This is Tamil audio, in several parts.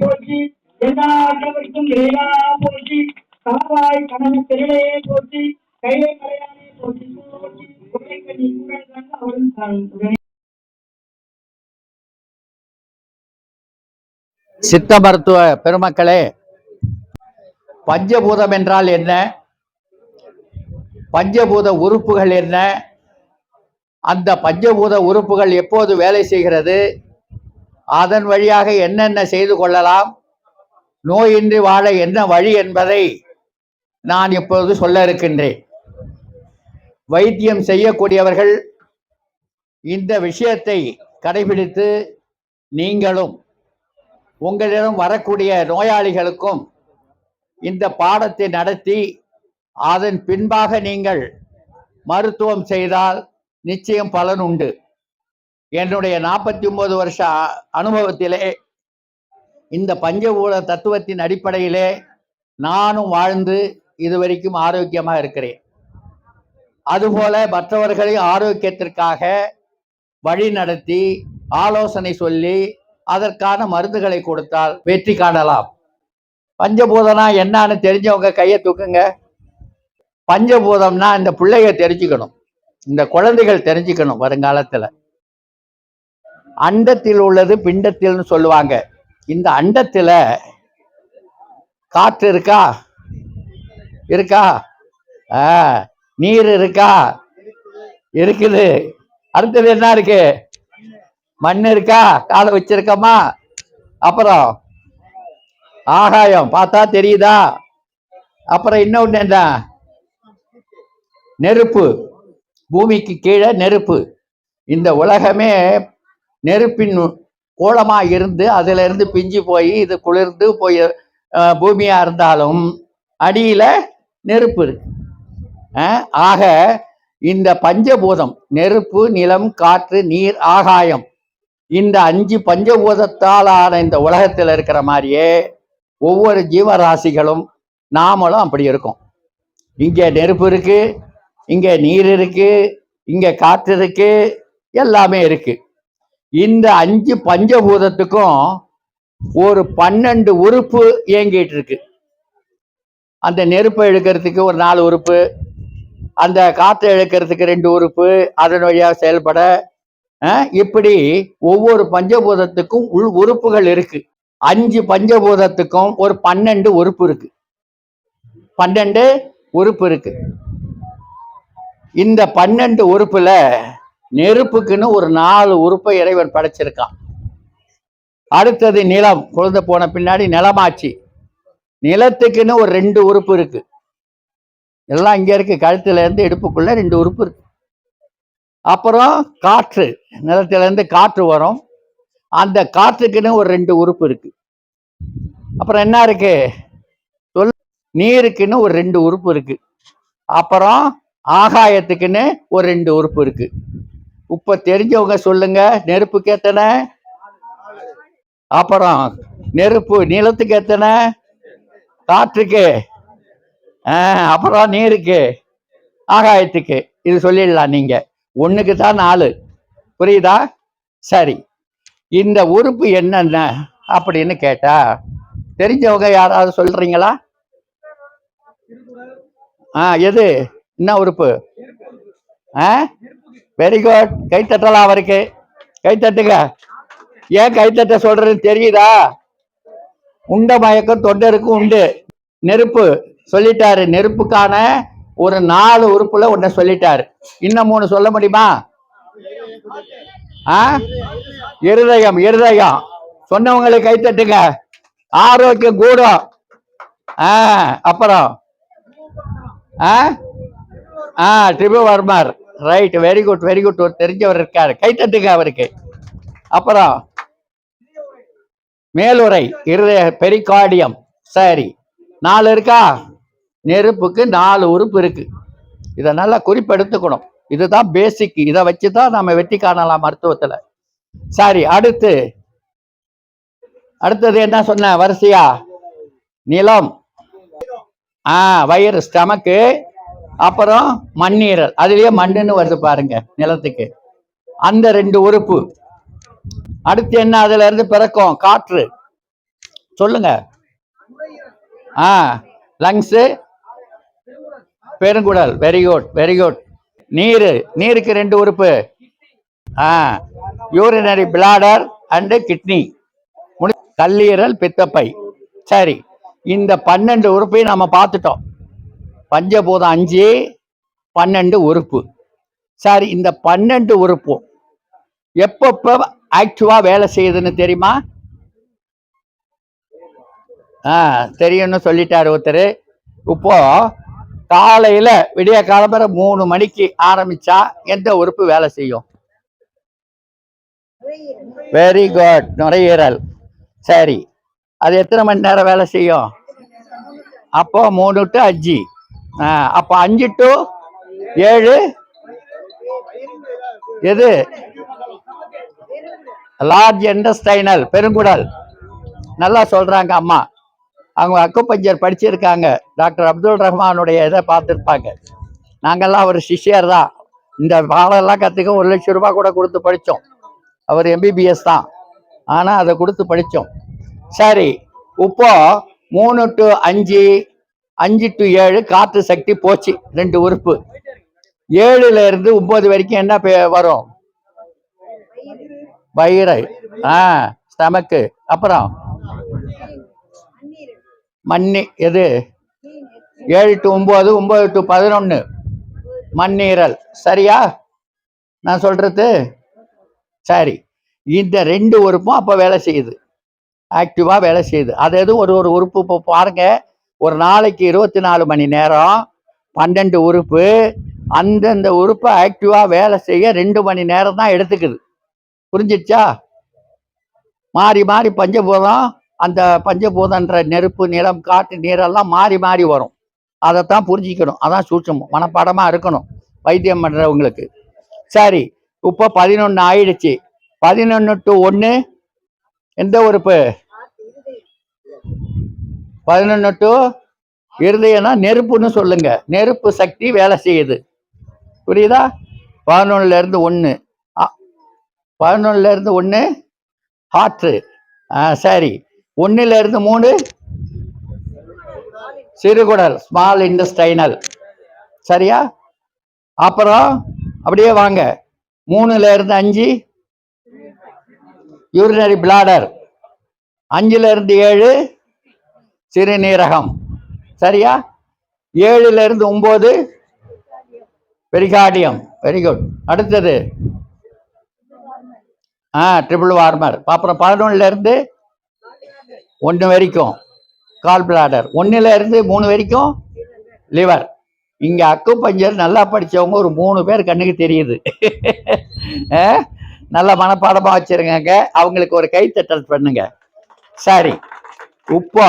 போற்றி எல்லா அண்டவர்க்கும் இறைவா போற்றி காவாய் கனவு திரளே போற்றி கைலை போற்றி போற்றி அவரும் உடனே சித்த மருத்துவ பெருமக்களே பஞ்சபூதம் என்றால் என்ன? பஞ்சபூத உறுப்புகள் என்ன? அந்த பஞ்சபூத உறுப்புகள் எப்போது வேலை செய்கிறது? அதன் வழியாக என்னென்ன செய்து கொள்ளலாம்? நோயின்றி வாழ என்ன வழி என்பதை நான் இப்பொழுது சொல்ல இருக்கின்றேன். வைத்தியம் செய்யக்கூடியவர்கள் இந்த விஷயத்தை கடைபிடித்து நீங்களும் உங்களிடம் வரக்கூடிய நோயாளிகளுக்கும் இந்த பாடத்தை நடத்தி அதன் பின்பாக நீங்கள் மருத்துவம் செய்தால் நிச்சயம் பலன் உண்டு. என்னுடைய நாற்பத்தி ஒன்பது வருஷ அ- அனுபவத்திலே இந்த பஞ்சபூத தத்துவத்தின் அடிப்படையிலே நானும் வாழ்ந்து இதுவரைக்கும் ஆரோக்கியமாக இருக்கிறேன். அதுபோல மற்றவர்களை ஆரோக்கியத்திற்காக வழி நடத்தி ஆலோசனை சொல்லி அதற்கான மருந்துகளை கொடுத்தால் வெற்றி காணலாம். பஞ்சபூதனா என்னன்னு தெரிஞ்சவங்க கையை தூக்குங்க. பஞ்சபூதம்னா இந்த பிள்ளைய தெரிஞ்சுக்கணும். இந்த குழந்தைகள் தெரிஞ்சுக்கணும் வருங்காலத்துல. அண்டத்தில் உள்ளது பிண்டத்தில்னு சொல்லுவாங்க. இந்த அண்டத்துல காற்று இருக்கா? இருக்கா? ஆ நீர் இருக்கா? இருக்குது. அடுத்தது என்ன இருக்கு? மண் இருக்கா? காலை வச்சிருக்கோமா? அப்புறம் ஆகாயம். பார்த்தா தெரியுதா? அப்புறம் இன்னொன்று என்ன? நெருப்பு. பூமிக்கு கீழே நெருப்பு. இந்த உலகமே நெருப்பின் கோலமாக இருந்து அதிலிருந்து பிஞ்சு போய் இது குளிர்ந்து போய் பூமியாக இருந்தாலும் அடியில் நெருப்பு இருக்கு. ஆக இந்த பஞ்சபூதம் நெருப்பு நிலம் காற்று நீர் ஆகாயம் இந்த அஞ்சு பஞ்சபூதத்தால் ஆன இந்த உலகத்தில் இருக்கிற மாதிரியே ஒவ்வொரு ஜீவராசிகளும் நாமளும் அப்படி இருக்கும். இங்கே நெருப்பு இருக்கு இங்கே நீர் இருக்கு இங்கே காற்று இருக்கு எல்லாமே இருக்கு. இந்த அஞ்சு பஞ்சபூதத்துக்கும் ஒரு பன்னெண்டு உறுப்பு இயங்கிட்டு இருக்கு. அந்த நெருப்பை இழுக்கிறதுக்கு ஒரு நாலு உறுப்பு அந்த காற்றை இழுக்கிறதுக்கு ரெண்டு உறுப்பு அதன் வழியாக செயல்பட இப்படி ஒவ்வொரு பஞ்சபூதத்துக்கும் உள் உறுப்புகள் இருக்கு. அஞ்சு பஞ்சபூதத்துக்கும் ஒரு பன்னெண்டு உறுப்பு இருக்கு. பன்னெண்டு உறுப்பு இருக்கு. இந்த பன்னெண்டு உறுப்புல நெருப்புக்குன்னு ஒரு நாலு உறுப்பை இறைவன் படைச்சிருக்கான். அடுத்தது நிலம் குழந்தை போன பின்னாடி நிலமாச்சு நிலத்துக்குன்னு ஒரு ரெண்டு உறுப்பு இருக்கு. எல்லாம் இங்க இருக்கு கழுத்துல இருந்து இடுப்புக்குள்ள ரெண்டு உறுப்பு இருக்கு. அப்புறம் காற்று நிலத்துல இருந்து காற்று வரும். அந்த காற்றுக்குன்னு ஒரு ரெண்டு உறுப்பு இருக்கு. அப்புறம் என்ன இருக்கு? சொல் நீருக்குன்னு ஒரு ரெண்டு உறுப்பு இருக்கு. அப்புறம் ஆகாயத்துக்குன்னு ஒரு ரெண்டு உறுப்பு இருக்கு. உப்ப தெரிஞ்சவங்க சொல்லுங்க நெருப்புக்கு எத்தனை? அப்புறம் நெருப்பு நிலத்துக்கு எத்தனை? காற்றுக்கு. அப்புறம் நீருக்கு. ஆகாயத்துக்கு. இது சொல்லிடலாம் நீங்க. ஒண்ணுக்கு தான் நாலு. புரியுதா? சரி. இந்த உறுப்பு என்னென்ன அப்படின்னு கேட்டா தெரிஞ்சவங்க யாராவது சொல்றீங்களா? ஆ எது? என்ன உறுப்பு? ஆ? வெரி குட் கை தட்டலாம் அவருக்கு. கை தட்டுங்க. ஏன் கை தட்ட சொல்றதுன்னு தெரியுதா? உண்ட மயக்கம் தொண்டருக்கும் உண்டு. நெருப்பு. சொல்லிட்டாரு. நெருப்புக்கான ஒரு நாலு உறுப்புல ஒன்ன சொல்லிட்டாரு. இன்னும் மூணு சொல்ல முடியுமா? ஆ? இருதயம் இருதயம். சொன்னவங்களுக்கு கைத்தட்டுங்க ஆரோக்கியம் கூடும். ஆ அப்புறம்? ஆ? ஆ ட்ரிபுவர்மர் right very good very good ஒரு தெரிஞ்சவர் இருக்காரு. கை தட்டுங்க அவருக்கு. அப்புறம் மேலுரை இருதய பெரிகார்டியம். சரி. நாலு இருக்கா? நெருப்புக்கு நாலு உறுப்பு இருக்கு. இதை நல்லா குறிப்பெடுத்துக்கணும். இதுதான் பேசிக் இதை வச்சு தான் நம்ம வெற்றி காணலாம் மருத்துவத்துல. சரி அடுத்து. அடுத்தது என்ன சொன்ன? வரிசையா? நிலம். ஆ வயிறு ஸ்டமக்கு அப்புறம் மண்ணீரல். அதுலயே மண்ணுன்னு வருது பாருங்க நிலத்துக்கு. அந்த ரெண்டு உறுப்பு. அடுத்து என்ன அதுல இருந்து பிறக்கும்? காற்று. சொல்லுங்க. ஆ லங்ஸு பெருங்குடல். வெரி குட் வெரி குட் நீர். நீருக்கு ரெண்டு உறுப்பு. ஆ யூரினரி பிளாடர் அண்டு கிட்னி முடி கல்லீரல் பித்தப்பை. சரி இந்த பன்னெண்டு உறுப்பையும் நம்ம பார்த்துட்டோம். பஞ்சபூதம் அஞ்சு பன்னெண்டு உறுப்பு. சரி இந்த பன்னெண்டு உறுப்பும் எப்பப்போ ஆக்டிவாக வேலை செய்யுதுன்னு தெரியுமா? ஆ தெரியும்னு சொல்லிட்டார் ஒருத்தர். இப்போ காலையில் விடிய காலம்பர மூணு மணிக்கு ஆரம்பிச்சா எந்த உறுப்பு வேலை செய்யும்? வெரி குட் நுரையீரல். சரி. அது எத்தனை மணி நேரம் வேலை செய்யும்? அப்போ மூணு டு அஞ்சு. அப்போ அஞ்சு டு ஏழு. எது? லார்ஜ் எண்டஸ்டைனல் பெருங்குடல். நல்லா சொல்றாங்க அம்மா. அவங்க அக்குப்பஞ்சர் படிச்சிருக்காங்க. டாக்டர் அப்துல் ரஹ்மானுடைய இதை பார்த்துருப்பாங்க. நாங்கெல்லாம் அவர் சிஷியர் தான். இந்த பாடம்லாம் கற்றுக்க ஒரு லட்சம் ரூபாய் கூட கொடுத்து படித்தோம் அவர் எம்பிபிஎஸ் தான். ஆனால் அதை கொடுத்து படித்தோம் சரி இப்போ மூணு டு அஞ்சு அஞ்சு டு ஏழு காற்று சக்தி போச்சு ரெண்டு உறுப்பு. ஏழுல இருந்து ஒன்பது வரைக்கும் என்ன வரும்? வயிறு. ஆ ஸ்டமக்கு. அப்புறம்? மண்ணி. எது? ஏழு டு ஒன்பது ஒன்பது டு பதினொன்று மண்ணீரல். சரியா? நான் சொல்றது? சரி. இந்த ரெண்டு உறுப்பும் அப்போ வேலை செய்யுது. ஆக்டிவாக வேலை செய்யுது. அது எது ஒரு ஒரு உறுப்பு இப்போ பாருங்கள் ஒரு நாளைக்கு இருபத்தி நாலு மணி நேரம் பன்னெண்டு உறுப்பு அந்தந்த உறுப்பை ஆக்டிவாக வேலை செய்ய ரெண்டு மணி நேரம் தான் எடுத்துக்குது. புரிஞ்சிடுச்சா? மாறி மாறி பஞ்சபூதம் அந்த பஞ்சபூதன்ற நெருப்பு நிலம் காற்று நீரெல்லாம் மாறி மாறி வரும். அதைத்தான் புரிஞ்சிக்கணும். அதான் சூட்சம் மனப்பாடமாக இருக்கணும். வைத்தியம் பண்ணுறவங்களுக்கு சரி இப்போ பதினொன்று ஆயிடுச்சு. பதினொன்று டு ஒன்று எந்த உறுப்பு? பதினொன்று டு இருதயம்னா நெருப்புன்னு சொல்லுங்க. நெருப்பு சக்தி வேலை செய்யுது. புரியுதா? பதினொன்னுல இருந்து ஒன்று பதினொன்னுல இருந்து ஒன்று ஹாற்று ஆ சரி. ஒன்றுல இருந்து மூணு சிறுகுடல் ஸ்மால் இண்டஸ்டைனல் சரியா? அப்புறம் அப்படியே வாங்க. மூணுல இருந்து அஞ்சு யூரினரி பிளாடர் அஞ்சுல இருந்து ஏழு சிறுநீரகம். சரியா? ஏழுல இருந்து ஒன்பது பெரிகார்டியம் வெரி குட் அடுத்தது. ஆ ட்ரிபிள் வார்மர் அப்புறம் பதினொன்னுல இருந்து ஒன்று வரைக்கும். கால் பிளாடர் ஒன்றுல இருந்து மூணு வரைக்கும் லிவர் இங்கே அக்கு பஞ்சர் நல்லா படிச்சவங்க ஒரு மூணு பேர் கண்ணுக்கு தெரியுது. ஆ? நல்ல மனப்பாடமாக வச்சுருங்க அவங்களுக்கு ஒரு கைத்தட்டல் பண்ணுங்க. சரி. இப்போ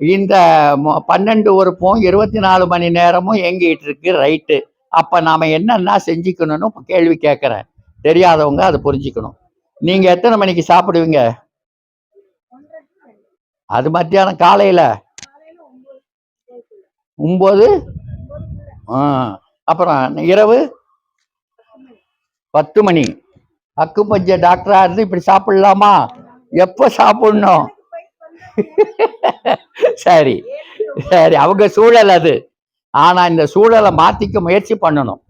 இந்த மொ- பன்னெண்டு உறுப்பும் இருபத்தி நாலு மணி நேரமும் இயங்கிட்டு இருக்கு ரைட்டு. அப்போ நாம் என்னென்ன செஞ்சுக்கணும்னு கேள்வி கேட்குறேன். தெரியாதவங்க அதை புரிஞ்சுக்கணும். நீங்கள் எத்தனை மணிக்கு சாப்பிடுவீங்க? அது மத்தியானம் காலையில்? ஒம்பது. அப்புறம் இரவு? பத்து மணி. அக்கு பஞ்ச டாக்டராக இருந்து இப்படி சாப்பிடலாமா? எப்போ சாப்பிடணும்? சரி. சரி அவங்க சூழல் அது. ஆனா இந்த சூழலை மாத்திக்க முயற்சி பண்ணணும்.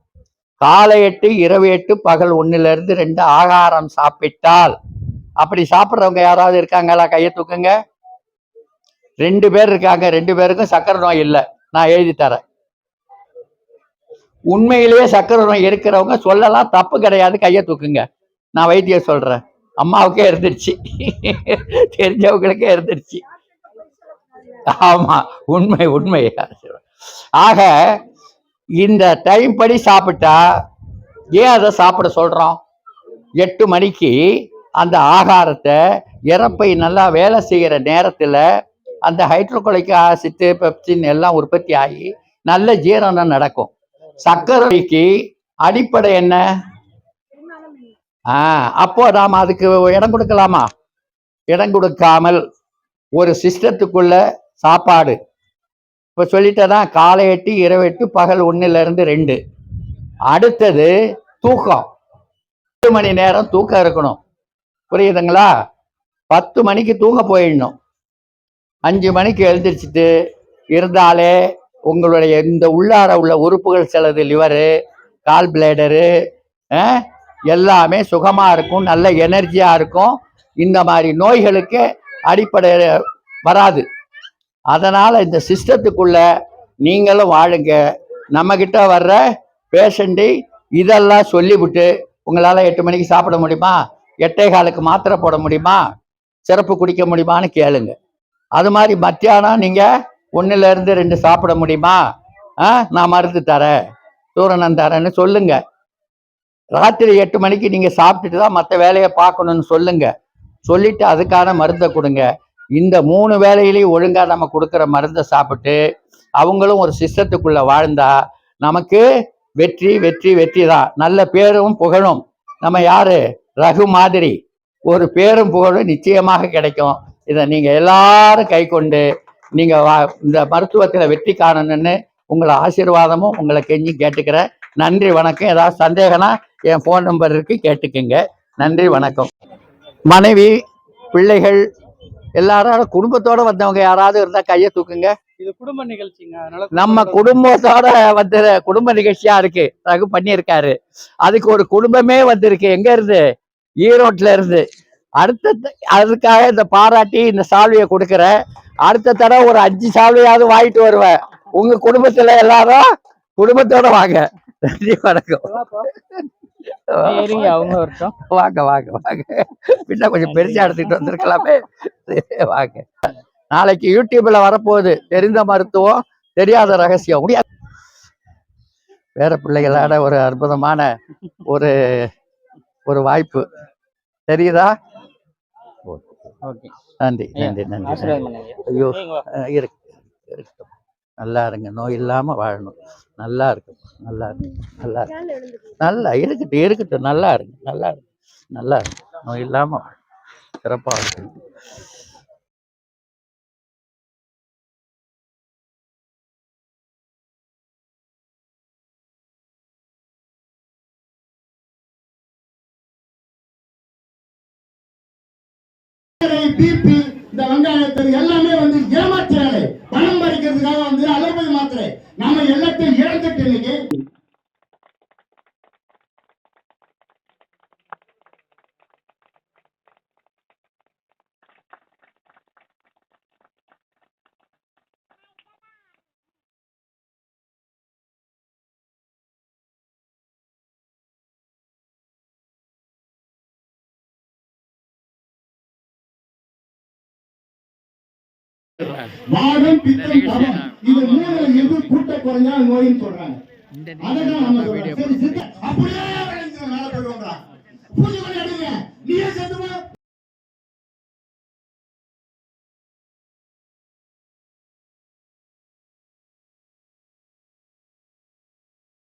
காலை எட்டு இரவு எட்டு பகல் ஒன்றுலேருந்து இருந்து ரெண்டு ஆகாரம் சாப்பிட்டால். அப்படி சாப்பிட்றவங்க யாராவது இருக்காங்களா? கையை தூக்குங்க. ரெண்டு பேர் இருக்காங்க. ரெண்டு பேருக்கும் சக்கரை நோய் இல்லை. நான் எழுதி தரேன். உண்மையிலேயே சக்கரை நோய் இருக்கிறவங்க சொல்லலாம். தப்பு கிடையாது. கையை தூக்குங்க. நான் வைத்தியம் சொல்றேன். அம்மாவுக்கே இருந்துருச்சு. தெரிஞ்சவங்களுக்கே இருந்துருச்சு. ஆமா உண்மை உண்மை. ஆக இந்த டைம் படி சாப்பிட்டா ஏன் அதை சாப்பிட சொல்றோம்? எட்டு மணிக்கு அந்த ஆகாரத்தை இறப்பை நல்லா வேலை செய்கிற நேரத்தில் அந்த ஹைட்ரோகுலிக் ஆசிட்டு பெப்சின் எல்லாம் உற்பத்தி ஆகி நல்ல ஜீரணம் நடக்கும். சர்க்கரைக்கு அடிப்படை என்ன? ஆ அப்போ நாம் அதுக்கு இடம் கொடுக்கலாமா? இடம் கொடுக்காமல் ஒரு சிஸ்டத்துக்குள்ள சாப்பாடு. இப்போ சொல்லிட்டதான் காலை எட்டு இரவு எட்டு பகல் ஒன்றுலேருந்து ரெண்டு. அடுத்தது தூக்கம். பத்து மணி நேரம் தூக்கம் இருக்கணும். புரியுதுங்களா? பத்து மணிக்கு தூங்க போயிடணும். அஞ்சு மணிக்கு எழுந்திரிச்சிட்டு இருந்தாலே உங்களுடைய இந்த உள்ளார உள்ள உறுப்புகள் சிலது லிவரு கால் பிளேடரு எல்லாமே சுகமாக இருக்கும் நல்ல எனர்ஜியாக இருக்கும். இந்த மாதிரி நோய்களுக்கு அடிப்படை வராது. அதனால் இந்த சிஸ்டத்துக்குள்ள நீங்களும் வாழுங்க. நம்மக்கிட்ட வர்ற பேஷண்ட்டை இதெல்லாம் சொல்லிவிட்டு உங்களால் எட்டு மணிக்கு சாப்பிட முடியுமா? எட்டே காலுக்கு மாத்திரை போட முடியுமா? சிறப்பு குடிக்க முடியுமான்னு கேளுங்க. அது மாதிரி மத்தியானம் நீங்கள் ஒன்றுலேருந்து ரெண்டு சாப்பிட முடியுமா? ஆ நான் மருந்து தரேன் சூரணம் தரேன்னு சொல்லுங்கள் ராத்திரி எட்டு மணிக்கு நீங்கள் சாப்பிட்டுட்டு தான் மற்ற வேலையை பார்க்கணும்னு சொல்லுங்க. சொல்லிட்டு அதுக்கான மருந்தை கொடுங்க. இந்த மூணு வேலையிலையும் ஒழுங்காக நம்ம கொடுக்குற மருந்தை சாப்பிட்டு அவங்களும் ஒரு சிஸ்டத்துக்குள்ள வாழ்ந்தா நமக்கு வெற்றி வெற்றி வெற்றி தான். நல்ல பேரும் புகழும். நம்ம யாரு? ரகு மாதிரி. ஒரு பேரும் புகழும் நிச்சயமாக கிடைக்கும். இதை நீங்க எல்லாரும் கை கொண்டு நீங்க வா- இந்த மருத்துவத்தில் வெற்றி காணணும்னு உங்களை ஆசீர்வாதமும் உங்களை கெஞ்சி கேட்டுக்கிறேன். நன்றி வணக்கம். ஏதாவது சந்தேகம்னா என் ஃபோன் நம்பர் இருக்கு கேட்டுக்குங்க. நன்றி வணக்கம். மனைவி பிள்ளைகள் எல்லாரும் குடும்பத்தோட வந்தவங்க யாராவது இருந்தா கையை தூக்குங்க. இது குடும்ப நிகழ்ச்சிங்க நம்ம குடும்பத்தோட வந்து குடும்ப நிகழ்ச்சியா இருக்கு. ரகு பண்ணியிருக்காரு. அதுக்கு ஒரு குடும்பமே வந்திருக்கு. எங்க இருந்து? ஈரோட்ல இருந்து. அடுத்த அதுக்காக இந்த பாராட்டி இந்த சால்வையை கொடுக்குறேன் அடுத்த தடவை ஒரு அஞ்சு சால்வையாவது வாங்கிட்டு வருவேன். உங்க குடும்பத்துல எல்லாரும் குடும்பத்தோட வாங்க. நன்றி வணக்கம். அவங்க வரட்டும். வாங்க வாங்க வாங்க. பின்ன கொஞ்சம் பெருசா எடுத்துக்கிட்டு வந்திருக்கலாமே. வாங்க. நாளைக்கு யூடியூப்ல வரப்போகுது. தெரிந்த மருத்துவம் தெரியாத ரகசியம். முடியாது வேற பிள்ளைகளோட ஒரு அற்புதமான ஒரு ஒரு வாய்ப்பு. தெரியுதா? நன்றி நன்றி நன்றி. ஐயோ. இருக்கு இருக்கட்டும் நல்லா இருங்க. நோய் இல்லாம வாழணும். நல்லா இருக்கும் நல்லா இருக்கும் நல்லா இருக்கும் நல்லா இருக்கட்டும் இருக்கட்டும். நல்லா இருங்க. நல்லா இருக்கு நல்லா இருக்கு நோய் இல்லாம வாழணும். சிறப்பா இருக்கும் பிபி இந்த வெங்காயத்தில் எல்லாமே வந்து ஏமாற்றுறாரு வாதம் பித்தம் கபம் இது மூணு எது கூட்ட குறைஞ்சா நோயின்னு சொல்றாங்க. அதான் நம்ம அப்படியே